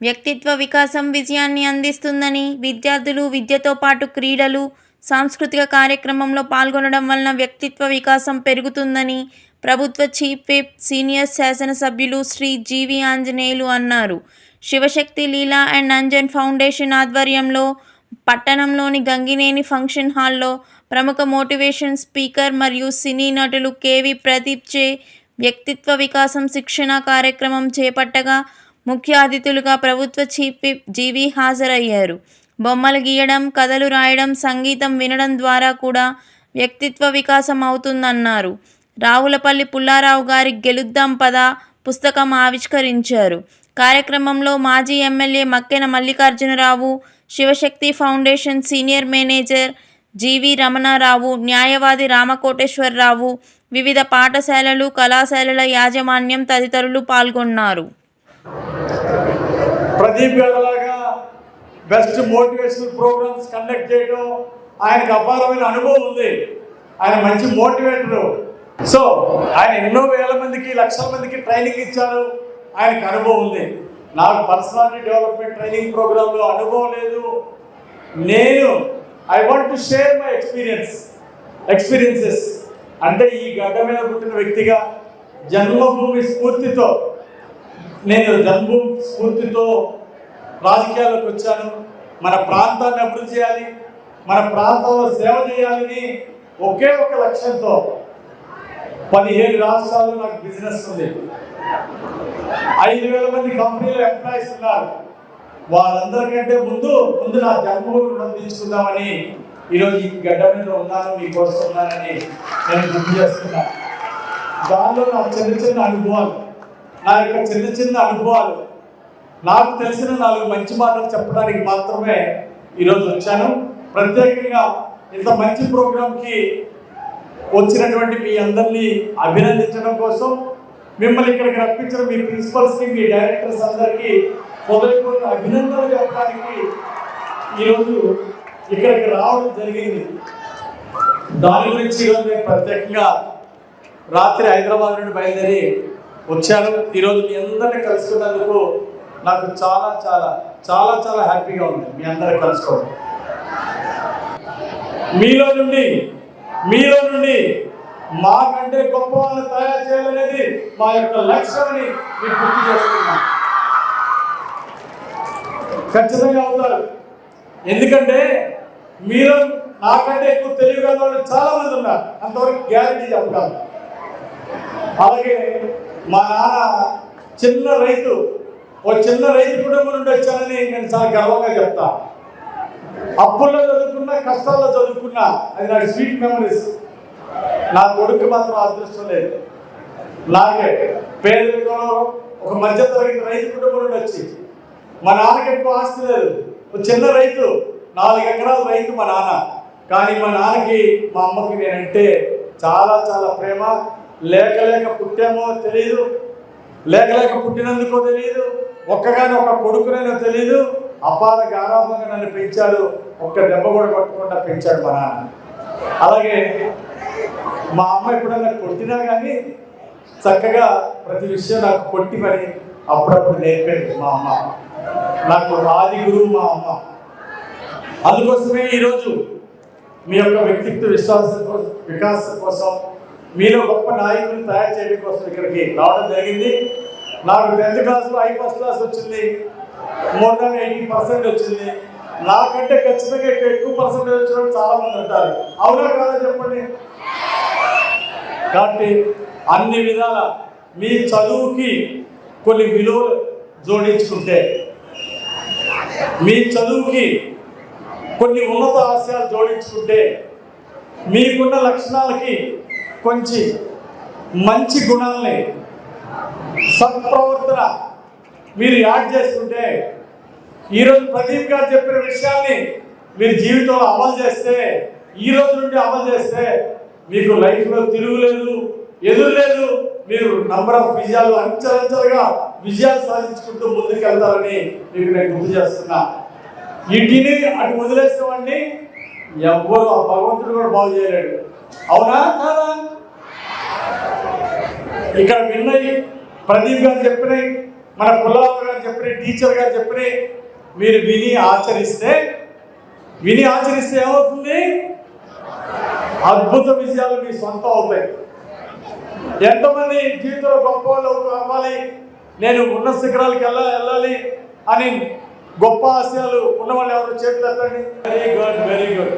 వ్యక్తిత్వ వికాసం విజయాన్ని అందిస్తుందని విద్యార్థులు విద్యతో పాటు క్రీడలు సాంస్కృతిక కార్యక్రమంలో పాల్గొనడం వలన వ్యక్తిత్వ వికాసం పెరుగుతుందని ప్రభుత్వ చీఫ్ విప్ సీనియర్ శాసనసభ్యులు శ్రీ జీవి ఆంజనేయులు అన్నారు. శివశక్తి లీలా అండ్ అంజన్ ఫౌండేషన్ ఆధ్వర్యంలో పట్టణంలోని గంగినేని ఫంక్షన్ హాల్లో ప్రముఖ మోటివేషన్ స్పీకర్ మరియు సినీ నటులు కేవి ప్రదీప్ చే వ్యక్తిత్వ వికాసం శిక్షణ కార్యక్రమం చేపట్టగా ముఖ్య అతిథులుగా ప్రభుత్వ చీఫ్ విప్ జీవి హాజరయ్యారు. బొమ్మలు గీయడం కథలు రాయడం సంగీతం వినడం ద్వారా కూడా వ్యక్తిత్వ వికాసం అవుతుందన్నారు రావులపల్లి పుల్లారావు గారి గెలుద్దాం పద పుస్తకం ఆవిష్కరించారు. కార్యక్రమంలో మాజీ MLA Makkena Mallikarjunarao Shivashakti Foundation senior manager G V Ramanarao న్యాయవాది రామకోటేశ్వరరావు వివిధ పాఠశాలలు కళాశాలల యాజమాన్యం తదితరులు పాల్గొన్నారు. ప్రదీప్ గారిలాగా బెస్ట్ మోటివేషనల్ ప్రోగ్రామ్స్ కండక్ట్ చేయడం ఆయనకు అపారమైన అనుభవం ఉంది. ఆయన మంచి మోటివేటర్. సో ఆయన ఎన్నో వేల మందికి లక్షల మందికి ట్రైనింగ్ ఇచ్చారు. ఆయనకు అనుభవం ఉంది. నాకు పర్సనాలిటీ డెవలప్మెంట్ ట్రైనింగ్ ప్రోగ్రాంలో అనుభవం లేదు. నేను I want to share my experience experiences అంటే ఈ గడ్డ మీద పుట్టిన వ్యక్తిగా జన్మభూమి స్ఫూర్తితో నేను జన్మభూమి స్ఫూర్తితో రాజకీయాల్లోకి వచ్చాను. మన ప్రాంతాన్ని అభివృద్ధి చేయాలి. మన ప్రాంతంలో సేవ చేయాలని ఒకే ఒక లక్ష్యంతో పదిహేడు రాష్ట్రాల్లో నాకు బిజినెస్ ఉంది. ఐదు వేల మంది కంపెనీలు ఎంప్లాయీస్ ఉన్నారు. వాళ్ళందరికంటే ముందు ముందు నా జన్మభూమి రుణం తీసుకుందామని ఈరోజు ఈ గడ్డ మీద ఉన్నాను మీకోసం ఉన్నానని నేను గుర్తు చేస్తున్నా. దానిలో నా చిన్న చిన్న అనుభవాలు. నా యొక్క చిన్న చిన్న అనుభవాలు నాకు తెలిసిన నాలుగు మంచి మాటలు చెప్పడానికి మాత్రమే ఈరోజు వచ్చాను. ప్రత్యేకంగా ఇంత మంచి ప్రోగ్రాంకి వచ్చినటువంటి మీ అందరినీ అభినందించడం కోసం మిమ్మల్ని ఇక్కడికి రప్పించిన మీ ప్రిన్సిపల్స్కి మీ డైరెక్టర్స్ అందరికీ హృదయపూర్వక అభినందనలు చెప్పడానికి ఈరోజు ఇక్కడికి రావడం జరిగింది. దాని గురించి ఈరోజు నేను ప్రత్యేకంగా రాత్రి హైదరాబాద్ నుండి బయలుదేరి వచ్చాను ఈరోజు మీ అందరిని కలుసుకున్నందుకు నాకు చాలా చాలా చాలా చాలా హ్యాపీగా ఉంది మీ అందరిని కలుసుకోవడం. మీలో నుండి మీలో నుండి మాకంటే గొప్ప వాళ్ళని తయారు చేయాలనేది మా యొక్క లక్ష్యమని మీకు గుర్తు చేస్తున్నాను. ఖచ్చితంగా అవుతారు. ఎందుకంటే మీరు నాకంటే ఎక్కువ తెలియగల వాళ్ళు చాలా మంది ఉన్నారు. అంతవరకు గ్యారంటీ చెప్పగలరు అలాగే మా నాన్న చిన్న రైతు ఓ చిన్న రైతు కుటుంబం నుండి వచ్చానని నేను చాలా గర్వంగా చెప్తా. అప్పుల్లో చదువుకున్నా కష్టాల్లో చదువుకున్నా అది నాకు స్వీట్ మెమరీస్ నా కొడుకు మాత్రం అదృష్టం లేదు. నాకే పేదరికంలో ఒక మధ్యతరగతి రైతు కుటుంబం నుండి వచ్చి మా నాన్నకి ఎక్కువ ఆస్తి లేదు. ఒక చిన్న రైతు నాలుగు ఎకరాల రైతు మా నాన్న. కానీ మా నాన్నకి మా అమ్మకి నేనంటే చాలా చాలా ప్రేమ లేక లేక పుట్టామో తెలియదు లేక లేక పుట్టినందుకో తెలియదు ఒక్కగాని ఒక కొడుకునైనా తెలియదు అపార గారాభంగా నన్ను పెంచాడు. ఒక్క దెబ్బ కూడా కొట్టకుండా పెంచాడు మా నాన్న. అలాగే మా అమ్మ ఎప్పుడన్నా కొట్టినా కానీ చక్కగా ప్రతి విషయం నాకు కొట్టి మరి అప్పుడప్పుడు నేర్పేది మా అమ్మ. నాకు రాజి గురువు మా అమ్మ. అందుకోసమే ఈరోజు మీ యొక్క వ్యక్తిత్వ విశ్వాసం కోసం వికాసం కోసం మీలో గొప్ప నాయకులు తయారు చేయడం కోసం ఇక్కడికి రావడం జరిగింది. నాకు టెన్త్ క్లాస్లో ఐ ఫస్ట్ క్లాస్ వచ్చింది. మోర్ దాన్ ఎయిటీ పర్సెంట్ వచ్చింది. నాకంటే ఖచ్చితంగా ఎక్కువ ఎక్కువ పర్సెంటేజ్ వచ్చిన చాలా మంది ఉంటారు. అవునా కాదా చెప్పండి? కాబట్టి అన్ని విధాల మీ చదువుకి కొన్ని విలువలు జోడించుకుంటే మీ చదువుకి కొన్ని ఉన్నత ఆశయాలు జోడించుకుంటే మీకున్న లక్షణాలకి కొంచెం మంచి గుణాలని సత్ప్రవర్తన మీరు యాడ్ చేసుకుంటే ఈరోజు ప్రదీప్ గారు చెప్పిన విషయాన్ని మీరు జీవితంలో అమలు చేస్తే ఈ రోజు నుండి అమలు చేస్తే మీకు లైఫ్లో తిరుగులేదు ఎదురులేదు మీరు నంబర్ ఆఫ్ విజయాలు అంచెలంచెలుగా విజయాలు సాధించుకుంటూ ముందుకు వెళ్తారని మీకు నేను గుర్తు చేస్తున్నా. ఇంటిని అటు వదిలేసేవాడిని ఎవ్వరు ఆ భగవంతుడు కూడా బాగు చేయలేడు. అవునా? కాదా ఇక్కడ విన్నవి ప్రదీప్ గారు చెప్పినాయి మన పుల్లవాళ్ళ గారు చెప్పిన టీచర్ గారు చెప్పిన మీరు విని ఆచరిస్తే విని ఆచరిస్తే ఏమవుతుంది? అద్భుత విజయాలు మీ సొంతం అవుతాయి. ఎంతమంది జీవితంలో గొప్ప వాళ్ళు అవ్వాలి నేను ఉన్న శిఖరాలకు వెళ్ళ వెళ్ళాలి అని గొప్ప ఆశయాలు ఉన్నవాళ్ళు ఎవరు చేతులు ఎత్తండి? Very good very good